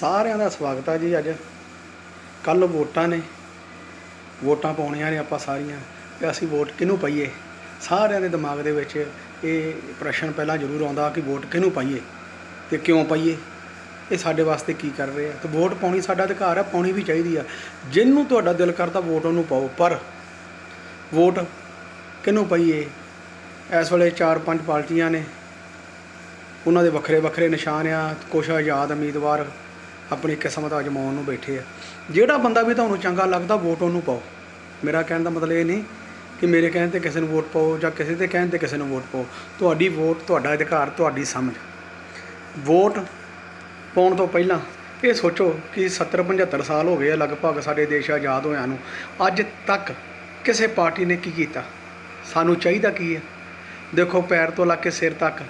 ਸਾਰਿਆਂ ਦਾ ਸਵਾਗਤ ਆ ਜੀ ਅੱਜ। ਕੱਲ ਵੋਟਾਂ ਨੇ। ਵੋਟਾਂ ਪਾਉਣੀਆਂ ਨੇ ਆਪਾਂ ਸਾਰੀਆਂ। ਤੇ ਅਸੀਂ ਵੋਟ ਕਿਹਨੂੰ ਪਾਈਏ? ਸਾਰਿਆਂ ਦੇ ਦਿਮਾਗ ਦੇ ਵਿੱਚ ਇਹ ਪ੍ਰਸ਼ਨ ਪਹਿਲਾਂ ਜ਼ਰੂਰ ਆਉਂਦਾ ਕਿ ਵੋਟ ਕਿਹਨੂੰ ਪਾਈਏ ਤੇ ਕਿਉਂ ਪਾਈਏ? ਇਹ ਸਾਡੇ ਵਾਸਤੇ ਕੀ ਕਰ ਰਹੇ ਆ? ਤੇ ਵੋਟ ਪਾਉਣੀ ਸਾਡਾ ਅਧਿਕਾਰ ਆ, ਪਾਉਣੀ ਵੀ ਚਾਹੀਦੀ ਆ। ਜਿਹਨੂੰ ਤੁਹਾਡਾ ਦਿਲ ਕਰਦਾ ਵੋਟ ਉਹਨੂੰ ਪਾਓ, ਪਰ ਵੋਟ ਕਿਹਨੂੰ ਪਾਈਏ? ਇਸ ਵੇਲੇ ਚਾਰ ਪੰਜ ਪਾਰਟੀਆਂ ਨੇ। ਉਹਨਾਂ ਦੇ ਵੱਖਰੇ ਵੱਖਰੇ ਨਿਸ਼ਾਨ ਆ। ਕੁਛ ਆਜ਼ਾਦ ਉਮੀਦਵਾਰ ਆਪਣੀ ਕਿਸਮਤ ਅਜਮਾਉਣ ਨੂੰ ਬੈਠੇ ਆ। ਜਿਹੜਾ ਬੰਦਾ ਵੀ ਤੁਹਾਨੂੰ ਚੰਗਾ ਲੱਗਦਾ, ਵੋਟ ਉਹਨੂੰ ਪਾਓ। ਮੇਰਾ ਕਹਿਣ ਦਾ ਮਤਲਬ ਇਹ ਨਹੀਂ ਕਿ ਮੇਰੇ ਕਹਿਣ ਤੇ ਕਿਸੇ ਨੂੰ ਵੋਟ ਪਾਓ ਜਾਂ ਕਿਸੇ ਦੇ ਕਹਿਣ ਤੇ ਕਿਸੇ ਨੂੰ ਵੋਟ ਪਾਓ। ਤੁਹਾਡੀ ਵੋਟ, ਤੁਹਾਡਾ ਅਧਿਕਾਰ, ਤੁਹਾਡੀ ਸਮਝ। ਵੋਟ ਪਾਉਣ ਤੋਂ ਪਹਿਲਾਂ ਇਹ ਸੋਚੋ ਕਿ 70 75 ਸਾਲ ਹੋ ਗਏ ਆ ਲਗਭਗ ਸਾਡੇ ਦੇਸ਼ ਆਜ਼ਾਦ ਹੋਇਆਂ ਨੂੰ। ਅੱਜ ਤੱਕ ਕਿਸੇ ਪਾਰਟੀ ਨੇ ਕੀ ਕੀਤਾ? ਸਾਨੂੰ ਚਾਹੀਦਾ ਕੀ ਹੈ? ਦੇਖੋ ਪੈਰ ਤੋਂ ਲੱਗ ਕੇ ਸਿਰ ਤੱਕ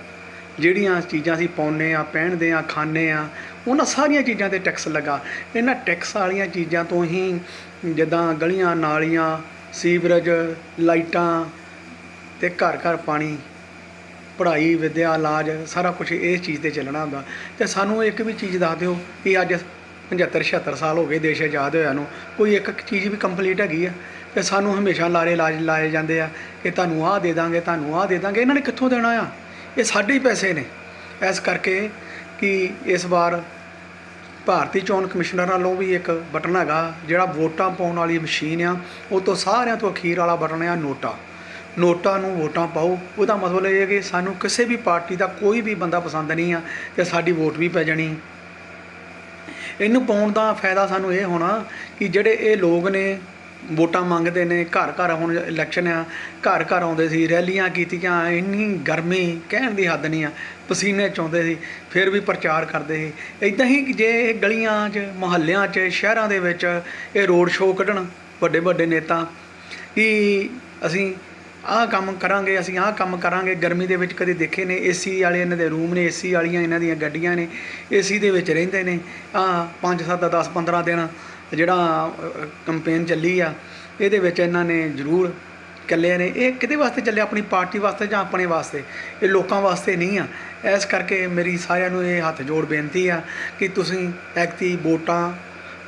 ਜਿਹੜੀਆਂ ਚੀਜ਼ਾਂ ਅਸੀਂ ਪਾਉਂਦੇ ਆ ਪਹਿਨਦੇ ਆ ਖਾਂਦੇ ਆ ਉਹਨਾਂ ਸਾਰੀਆਂ ਚੀਜ਼ਾਂ ਤੇ ਟੈਕਸ ਲੱਗਾ। ਇਹਨਾਂ ਟੈਕਸ ਵਾਲੀਆਂ ਚੀਜ਼ਾਂ ਤੋਂ ਹੀ ਜਿੱਦਾਂ ਗਲੀਆਂ, ਨਾਲੀਆਂ, ਸੀਵਰੇਜ, ਲਾਈਟਾਂ ਤੇ ਘਰ ਘਰ ਪਾਣੀ, ਪੜ੍ਹਾਈ, ਵਿਦਿਆ, ਇਲਾਜ, ਸਾਰਾ ਕੁਝ ਇਸ ਚੀਜ਼ ਤੇ ਚੱਲਣਾ ਹੁੰਦਾ। ਤੇ ਸਾਨੂੰ ਇੱਕ ਵੀ ਚੀਜ਼ ਦੱਸ ਦਿਓ ਕਿ ਅੱਜ 75 76 ਸਾਲ ਹੋ ਗਏ ਦੇਸ਼ ਆਜ਼ਾਦ ਹੋਇਆ ਨੂੰ, ਕੋਈ ਇੱਕ ਚੀਜ਼ ਵੀ ਕੰਪਲੀਟ ਹੈਗੀ ਆ? ਤੇ ਸਾਨੂੰ ਹਮੇਸ਼ਾ ਲਾਰੇ ਲਾਜ ਲਾਏ ਜਾਂਦੇ ਆ ਕਿ ਤੁਹਾਨੂੰ ਆਹ ਦੇ ਦਾਂਗੇ, ਤੁਹਾਨੂੰ ਆਹ ਦੇ ਦਾਂਗੇ, ਇਹਨਾਂ ਨੇ ਕਿੱਥੋਂ ਦੇਣਾ ਆ? ਇਹ ਸਾਡੇ ਹੀ ਪੈਸੇ ਨੇ। ਇਸ ਕਰਕੇ ਕਿ ਇਸ ਵਾਰ ਭਾਰਤੀ ਚੋਣ ਕਮਿਸ਼ਨਰ ਨਾਲੋਂ ਵੀ ਇੱਕ ਬਟਨ ਹੈਗਾ, ਜਿਹੜਾ ਵੋਟਾਂ ਪਾਉਣ ਵਾਲੀ ਮਸ਼ੀਨ ਆ, ਉਹ ਤੋਂ ਸਾਰਿਆਂ ਤੋਂ ਅਖੀਰ ਵਾਲਾ ਬਟਨ ਆ ਨੋਟਾ। ਨੋਟਾਂ ਨੂੰ ਵੋਟਾਂ ਪਾਓ। ਉਹਦਾ ਮਤਲਬ ਇਹ ਹੈ ਕਿ ਸਾਨੂੰ ਕਿਸੇ ਵੀ ਪਾਰਟੀ ਦਾ ਕੋਈ ਵੀ ਬੰਦਾ ਪਸੰਦ ਨਹੀਂ ਆ ਤੇ ਸਾਡੀ ਵੋਟ ਵੀ ਪੈ ਜਾਣੀ। ਇਹਨੂੰ ਪਾਉਣ ਦਾ ਫਾਇਦਾ ਸਾਨੂੰ ਇਹ ਹੋਣਾ ਕਿ ਜਿਹੜੇ ਇਹ ਲੋਕ ਨੇ ਵੋਟਾਂ ਮੰਗਦੇ ਨੇ, ਘਰ ਘਰ ਹੁਣ ਇਲੈਕਸ਼ਨ ਆ, ਘਰ ਘਰ ਆਉਂਦੇ ਸੀ, ਰੈਲੀਆਂ ਕੀਤੀਆਂ, ਇੰਨੀ ਗਰਮੀ ਕਹਿਣ ਦੀ ਹੱਦ ਨਹੀਂ ਆ, ਪਸੀਨੇ ਚੋਂਦੇ ਸੀ, ਫਿਰ ਵੀ ਪ੍ਰਚਾਰ ਕਰਦੇ ਸੀ। ਇਦਾਂ ਹੀ ਜੇ ਗਲੀਆਂ 'ਚ, ਮੁਹੱਲਿਆਂ 'ਚ, ਸ਼ਹਿਰਾਂ ਦੇ ਵਿੱਚ ਇਹ ਰੋਡ ਸ਼ੋਅ ਕੱਢਣ ਵੱਡੇ ਵੱਡੇ ਨੇਤਾ ਕਿ ਅਸੀਂ ਆਹ ਕੰਮ ਕਰਾਂਗੇ, ਅਸੀਂ ਆਹ ਕੰਮ ਕਰਾਂਗੇ, ਗਰਮੀ ਦੇ ਵਿੱਚ ਕਦੇ ਦੇਖੇ ਨੇ ਏਸੀ ਵਾਲੇ ਇਹਨਾਂ ਦੇ ਰੂਮ ਨੇ ਏਸੀ ਵਾਲੀਆਂ ਇਹਨਾਂ ਦੀਆਂ ਗੱਡੀਆਂ ਨੇ ਏਸੀ ਦੇ ਵਿੱਚ ਰਹਿੰਦੇ ਨੇ, ਆਹ 5 7 10 15 ਦਿਨ ਜਿਹੜਾ ਕੰਪੇਨ ਚੱਲੀ ਆ, ਇਹਦੇ ਵਿੱਚ ਇਹਨਾਂ ਨੇ ਜ਼ਰੂਰ ਚੱਲੇ ਨੇ। ਇਹ ਕਿਹਦੇ ਵਾਸਤੇ ਚੱਲੇ? ਆਪਣੀ ਪਾਰਟੀ ਵਾਸਤੇ ਜਾਂ ਆਪਣੇ ਵਾਸਤੇ? ਇਹ ਲੋਕਾਂ ਵਾਸਤੇ ਨਹੀਂ ਆ। ਇਸ ਕਰਕੇ ਮੇਰੀ ਸਾਰਿਆਂ ਨੂੰ ਇਹ ਹੱਥ ਜੋੜ ਬੇਨਤੀ ਆ ਕਿ ਤੁਸੀਂ ਐਕਤੀ ਵੋਟਾਂ,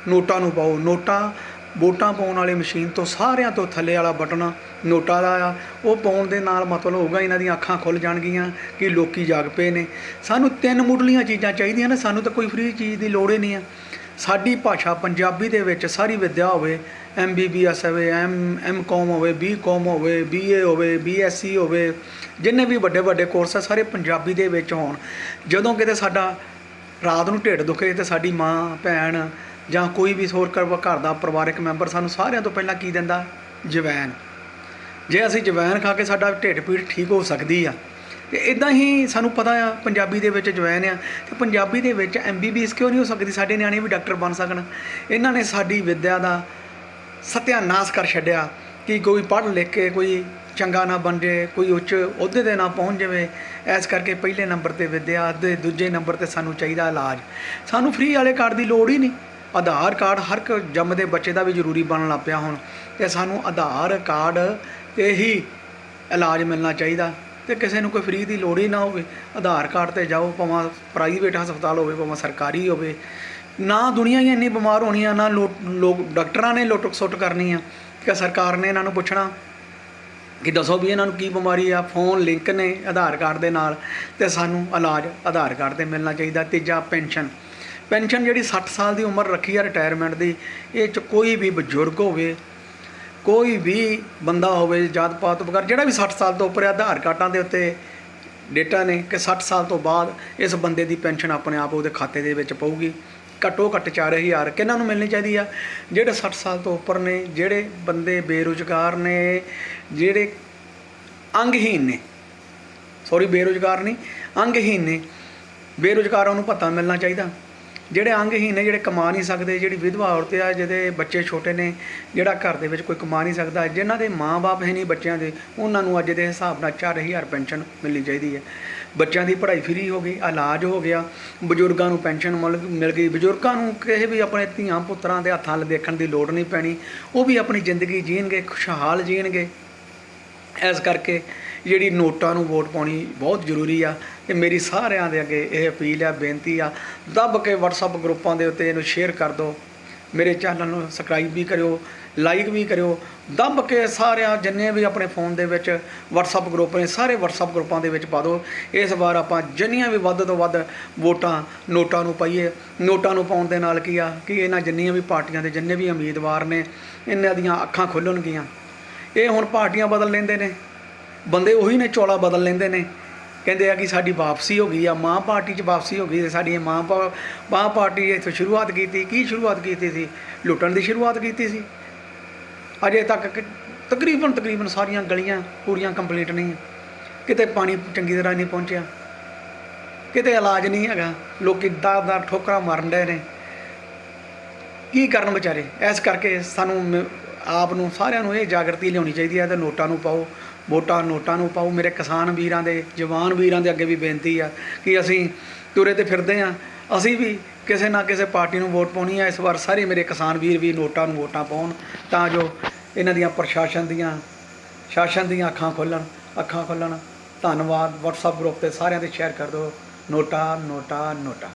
ਨੋਟਾਂ ਨੂੰ ਪਾਓ। ਨੋਟਾਂ, ਵੋਟਾਂ ਪਾਉਣ ਵਾਲੀ ਮਸ਼ੀਨ ਤੋਂ ਸਾਰਿਆਂ ਤੋਂ ਥੱਲੇ ਵਾਲਾ ਬਟਨ ਨੋਟਾਂ ਦਾ ਆ। ਉਹ ਪਾਉਣ ਦੇ ਨਾਲ ਮਤਲਬ ਹੋਊਗਾ ਇਹਨਾਂ ਦੀਆਂ ਅੱਖਾਂ ਖੁੱਲ ਜਾਣਗੀਆਂ ਕਿ ਲੋਕੀ ਜਾਗ ਪਏ ਨੇ। ਸਾਨੂੰ ਤਿੰਨ ਮੁੱਢਲੀਆਂ ਚੀਜ਼ਾਂ ਚਾਹੀਦੀਆਂ ਨੇ। ਸਾਨੂੰ ਤਾਂ ਕੋਈ ਫ੍ਰੀ ਚੀਜ਼ ਦੀ ਲੋੜ ਹੀ ਨਹੀਂ ਆ। ਸਾਡੀ ਭਾਸ਼ਾ ਪੰਜਾਬੀ ਦੇ ਵਿੱਚ ਸਾਰੀ ਵਿਦਿਆ ਹੋਵੇ ਐਮਬੀਬੀਐਸ ਹੋਵੇ ਐਮ ਐਮਕਾਮ ਹੋਵੇ ਬੀਕਾਮ ਹੋਵੇ ਬੀਏ ਹੋਵੇ ਬੀਐਸਸੀ ਹੋਵੇ, ਜਿੰਨੇ ਵੀ ਵੱਡੇ ਵੱਡੇ ਕੋਰਸ ਆ, ਸਾਰੇ ਪੰਜਾਬੀ ਦੇ ਵਿੱਚ ਹੋਣ। ਜਦੋਂ ਕਿਤੇ ਸਾਡਾ ਰਾਤ ਨੂੰ ਢਿੱਡ ਦੁਖੇ ਤੇ ਸਾਡੀ ਮਾਂ, ਭੈਣ ਜਾਂ ਕੋਈ ਵੀ ਹੋਰ ਘਰ ਘਰ ਦਾ ਪਰਿਵਾਰਕ ਮੈਂਬਰ ਸਾਨੂੰ ਸਾਰਿਆਂ ਤੋਂ ਪਹਿਲਾਂ ਕੀ ਦਿੰਦਾ? ਜਵੈਨ। ਜੇ ਅਸੀਂ ਜਵੈਨ ਖਾ ਕੇ ਸਾਡਾ ਢਿੱਡ ਪੀੜ ਠੀਕ ਹੋ ਸਕਦੀ ਆ ਤੇ ਇਦਾਂ ਹੀ ਸਾਨੂੰ ਪਤਾ ਆ, ਪੰਜਾਬੀ ਦੇ ਵਿੱਚ ਜਵੈਨ ਆ, ਤੇ ਪੰਜਾਬੀ ਦੇ ਵਿੱਚ ਐਮਬੀਬੀਐਸ ਕਿਉਂ ਨਹੀਂ ਹੋ ਸਕਦੀ? ਸਾਡੇ ਨਿਆਣੇ ਵੀ ਡਾਕਟਰ ਬਣ ਸਕਣ। ਇਹਨਾਂ ਨੇ ਸਾਡੀ ਵਿੱਦਿਆ ਦਾ ਸਤਿਆਨਾਸ਼ ਕਰ ਛੱਡਿਆ ਕਿ ਕੋਈ ਪੜ੍ਹ ਲਿਖ ਕੇ ਕੋਈ ਚੰਗਾ ਨਾ ਬਣ ਜੇ, ਕੋਈ ਉੱਚ ਅਹੁਦੇ ਤੇ ਨਾ ਪਹੁੰਚ ਜਾਵੇ। ਇਸ ਕਰਕੇ ਪਹਿਲੇ ਨੰਬਰ ਤੇ ਵਿੱਦਿਆ ਤੇ ਦੂਜੇ ਨੰਬਰ ਤੇ ਸਾਨੂੰ ਚਾਹੀਦਾ ਇਲਾਜ। ਸਾਨੂੰ ਫ੍ਰੀ ਵਾਲੇ ਕਾਰਡ ਦੀ ਲੋੜ ਹੀ ਨਹੀਂ। ਆਧਾਰ ਕਾਰਡ ਹਰ ਇੱਕ ਜੰਮਦੇ ਬੱਚੇ ਦਾ ਵੀ ਜ਼ਰੂਰੀ ਬਣਨ ਲੱਗ ਪਿਆ ਹੁਣ। ਤੇ ਸਾਨੂੰ ਆਧਾਰ ਕਾਰਡ ਤੇ ਹੀ ਇਲਾਜ ਮਿਲਣਾ ਚਾਹੀਦਾ। ਤੇ ਕਿਸੇ ਨੂੰ ਕੋਈ ਫ੍ਰੀ ਦੀ ਲੋੜ ਹੀ ਨਾ ਹੋਵੇ, ਆਧਾਰ ਕਾਰਡ ਤੇ ਜਾਓ, ਭਾਵੇਂ ਪ੍ਰਾਈਵੇਟ ਹਸਪਤਾਲ ਹੋਵੇ, ਭਾਵੇਂ ਸਰਕਾਰੀ ਹੋਵੇ। ਨਾ ਦੁਨੀਆ ਹੀ ਇੰਨੀ ਬਿਮਾਰ ਹੋਣੀ ਆ, ਨਾ ਲੋ- ਲੋਕ, ਡਾਕਟਰਾਂ ਨੇ ਲੁੱਟ ਸੁੱਟ ਕਰਨੀ ਆ ਕਿ ਸਰਕਾਰ ਨੇ ਇਹਨਾਂ ਨੂੰ ਪੁੱਛਣਾ ਕਿ ਦੱਸੋ ਵੀ ਇਹਨਾਂ ਨੂੰ ਕੀ ਬਿਮਾਰੀ ਆ ਫੋਨ ਲਿੰਕ ਨੇ ਆਧਾਰ ਕਾਰਡ ਦੇ ਨਾਲ, ਤੇ ਸਾਨੂੰ ਇਲਾਜ ਆਧਾਰ ਕਾਰਡ ਤੇ ਮਿਲਣਾ ਚਾਹੀਦਾ। ਤੀਜਾ, ਪੈਨਸ਼ਨ। ਪੈਨਸ਼ਨ ਜਿਹੜੀ 60 ਸਾਲ ਦੀ ਉਮਰ ਰੱਖੀ ਆ ਰਿਟਾਇਰਮੈਂਟ ਦੀ, ਇਹ ਚ ਕੋਈ ਵੀ ਬਜ਼ੁਰਗ ਹੋਵੇ ਕੋਈ ਵੀ ਬੰਦਾ ਹੋਵੇ ਜਾਤ ਪਾਤ ਵਗੈਰਾ, ਜਿਹੜਾ ਵੀ 60 ਸਾਲ ਤੋਂ ਉੱਪਰ ਆਧਾਰ ਕਾਰਡਾਂ ਦੇ ਉੱਤੇ ਡੇਟਾ ਨੇ ਕਿ 60 ਸਾਲ ਤੋਂ ਬਾਅਦ ਇਸ ਬੰਦੇ ਦੀ ਪੈਨਸ਼ਨ ਆਪਣੇ ਆਪ ਉਹਦੇ ਖਾਤੇ ਦੇ ਵਿੱਚ ਪਊਗੀ। ਘੱਟੋ ਘੱਟ 4000 ਕਿਹਨਾਂ ਨੂੰ ਮਿਲਣੀ ਚਾਹੀਦੀ ਆ? ਜਿਹੜੇ 60 ਸਾਲ ਤੋਂ ਉੱਪਰ ਨੇ, ਜਿਹੜੇ ਬੰਦੇ ਬੇਰੁਜ਼ਗਾਰ ਨੇ, ਜਿਹੜੇ ਅੰਗਹੀਨ ਨੇ ਸੌਰੀ ਬੇਰੁਜ਼ਗਾਰ ਨਹੀਂ ਅੰਗਹੀਨ ਨੇ, ਬੇਰੁਜ਼ਗਾਰਾਂ ਨੂੰ ਪਤਾ ਮਿਲਣਾ ਚਾਹੀਦਾ। ਜਿਹੜੇ ਅੰਗਹੀਨ ਨੇ, ਜਿਹੜੇ ਕਮਾ ਨਹੀਂ ਸਕਦੇ, ਜਿਹੜੀ ਵਿਧਵਾ ਔਰਤ ਆ, ਜਿਹਦੇ ਬੱਚੇ ਛੋਟੇ ਨੇ, ਜਿਹੜਾ ਘਰ ਦੇ ਵਿੱਚ ਕੋਈ ਕਮਾ ਨਹੀਂ ਸਕਦਾ, ਜਿਨ੍ਹਾਂ ਦੇ ਮਾਂ-ਬਾਪ ਹੈ ਨਹੀਂ ਬੱਚਿਆਂ ਦੇ, ਉਹਨਾਂ ਨੂੰ ਅੱਜ ਦੇ ਹਿਸਾਬ ਨਾਲ 4000 ਪੈਨਸ਼ਨ ਮਿਲਣੀ ਚਾਹੀਦੀ ਹੈ। ਬੱਚਿਆਂ ਦੀ ਪੜ੍ਹਾਈ ਫ੍ਰੀ ਹੋ ਗਈ, ਇਲਾਜ ਹੋ ਗਿਆ, ਬਜ਼ੁਰਗਾਂ ਨੂੰ ਪੈਨਸ਼ਨ ਮਿਲ ਮਿਲ ਗਈ। ਬਜ਼ੁਰਗਾਂ ਨੂੰ ਕਿਸੇ ਵੀ ਆਪਣੇ ਧੀਆਂ ਪੁੱਤਰਾਂ ਦੇ ਹੱਥਾਂ ਵੱਲ ਦੇਖਣ ਦੀ ਲੋੜ ਨਹੀਂ ਪੈਣੀ, ਉਹ ਵੀ ਆਪਣੀ ਜ਼ਿੰਦਗੀ ਜੀਣਗੇ, ਖੁਸ਼ਹਾਲ ਜੀਣਗੇ। ਇਸ ਕਰਕੇ ਜਿਹੜੀ ਨੋਟਾਂ ਨੂੰ ਵੋਟ ਪਾਉਣੀ ਬਹੁਤ ਜ਼ਰੂਰੀ ਆ ਤੇ ਮੇਰੀ ਸਾਰਿਆਂ ਦੇ ਅੱਗੇ ਇਹ ਅਪੀਲ ਆ, ਬੇਨਤੀ ਆ, ਦੱਬ ਕੇ WhatsApp ਗਰੁੱਪਾਂ ਦੇ ਉੱਤੇ ਇਹਨੂੰ ਸ਼ੇਅਰ ਕਰ ਦਿਓ, ਮੇਰੇ ਚੈਨਲ ਨੂੰ ਸਬਸਕ੍ਰਾਈਬ ਵੀ ਕਰਿਓ ਲਾਈਕ ਵੀ ਕਰਿਓ, ਦੱਬ ਕੇ ਸਾਰਿਆਂ ਜਿੰਨੇ ਵੀ ਆਪਣੇ ਫੋਨ ਦੇ ਵਿੱਚ WhatsApp ਗਰੁੱਪ ਨੇ, ਸਾਰੇ WhatsApp ਗਰੁੱਪਾਂ ਦੇ ਵਿੱਚ ਪਾ ਦਿਓ, ਇਸ ਵਾਰ ਆਪਾਂ ਜਿੰਨੀਆਂ ਵੀ ਵੱਧ ਤੋਂ ਵੱਧ ਵੋਟਾਂ ਨੋਟਾਂ ਨੂੰ ਪਾਈਏ, ਨੋਟਾਂ ਨੂੰ ਪਾਉਣ ਦੇ ਨਾਲ ਕੀ ਆ, ਕਿ ਇਹਨਾਂ ਜਿੰਨੀਆਂ ਵੀ ਪਾਰਟੀਆਂ ਦੇ ਜਿੰਨੇ ਵੀ ਉਮੀਦਵਾਰ ਨੇ, ਇਹਨਾਂ ਦੀਆਂ ਅੱਖਾਂ ਖੁੱਲਣਗੀਆਂ, ਇਹ ਹੁਣ ਪਾਰਟੀਆਂ ਬਦਲ ਲੈਂਦੇ ਨੇ ਬੰਦੇ ਉਹੀ ਨੇ ਚੋਲਾ ਬਦਲ ਲੈਂਦੇ ਨੇ। ਕਹਿੰਦੇ ਆ ਕਿ ਸਾਡੀ ਵਾਪਸੀ ਹੋ ਗਈ ਆ, ਮਾਂ ਪਾਰਟੀ 'ਚ ਵਾਪਸੀ ਹੋ ਗਈ ਸਾਡੀ ਮਾਂ ਪਾ- ਮਾਂ ਪਾਰਟੀ ਇੱਥੋਂ ਸ਼ੁਰੂਆਤ ਕੀਤੀ, ਕੀ ਸ਼ੁਰੂਆਤ ਕੀਤੀ ਸੀ? ਲੁੱਟਣ ਦੀ ਸ਼ੁਰੂਆਤ ਕੀਤੀ ਸੀ। ਅਜੇ ਤੱਕ ਤਕਰੀਬਨ ਤਕਰੀਬਨ ਸਾਰੀਆਂ ਗਲੀਆਂ ਪੂਰੀਆਂ ਕੰਪਲੀਟ ਨਹੀਂ। ਕਿਤੇ ਪਾਣੀ ਚੰਗੀ ਤਰ੍ਹਾਂ ਨਹੀਂ ਪਹੁੰਚਿਆ। ਕਿਤੇ ਇਲਾਜ ਨਹੀਂ ਹੈਗਾ। ਲੋਕੀ ਦਰ ਦਰ ਠੋਕਰਾਂ ਮਾਰਨ ਡਏ ਨੇ। ਕੀ ਕਰਨ ਵਿਚਾਰੇ? ਇਸ ਕਰਕੇ ਸਾਨੂੰ ਮ- ਆਪ ਨੂੰ ਸਾਰਿਆਂ ਨੂੰ ਇਹ ਜਾਗਰਤੀ ਲਿਆਉਣੀ ਚਾਹੀਦੀ ਹੈ ਤੇ ਨੋਟਾਂ ਨੂੰ ਪਾਓ। ਵੋਟਾਂ ਨੋਟਾਂ ਨੂੰ ਪਾਓ। ਮੇਰੇ ਕਿਸਾਨ ਵੀਰਾਂ ਦੇ, ਜਵਾਨ ਵੀਰਾਂ ਦੇ ਅੱਗੇ ਵੀ ਬੇਨਤੀ ਆ ਕਿ ਅਸੀਂ ਤੁਰੇ ਤੇ ਫਿਰਦੇ ਆ। ਅਸੀਂ ਵੀ ਕਿਸੇ ਨਾ ਕਿਸੇ ਪਾਰਟੀ ਨੂੰ ਵੋਟ ਪਾਉਣੀ ਆ। ਇਸ ਵਾਰ ਸਾਰੇ ਮੇਰੇ ਕਿਸਾਨ ਵੀਰ ਵੀ ਨੋਟਾਂ ਨੂੰ ਵੋਟਾਂ ਪਾਉਣ ਤਾਂ ਜੋ ਇਹਨਾਂ ਦੀਆਂ ਪ੍ਰਸ਼ਾਸਨ ਦੀਆਂ, ਸ਼ਾਸਨ ਦੀਆਂ ਅੱਖਾਂ ਖੋਲਣ ਅੱਖਾਂ ਖੋਲਣ। ਧੰਨਵਾਦ। WhatsApp ਗਰੁੱਪ ਤੇ ਸਾਰਿਆਂ ਦੇ ਸ਼ੇਅਰ ਕਰ ਦਿਓ। ਨੋਟਾ ਨੋਟਾ ਨੋਟਾ।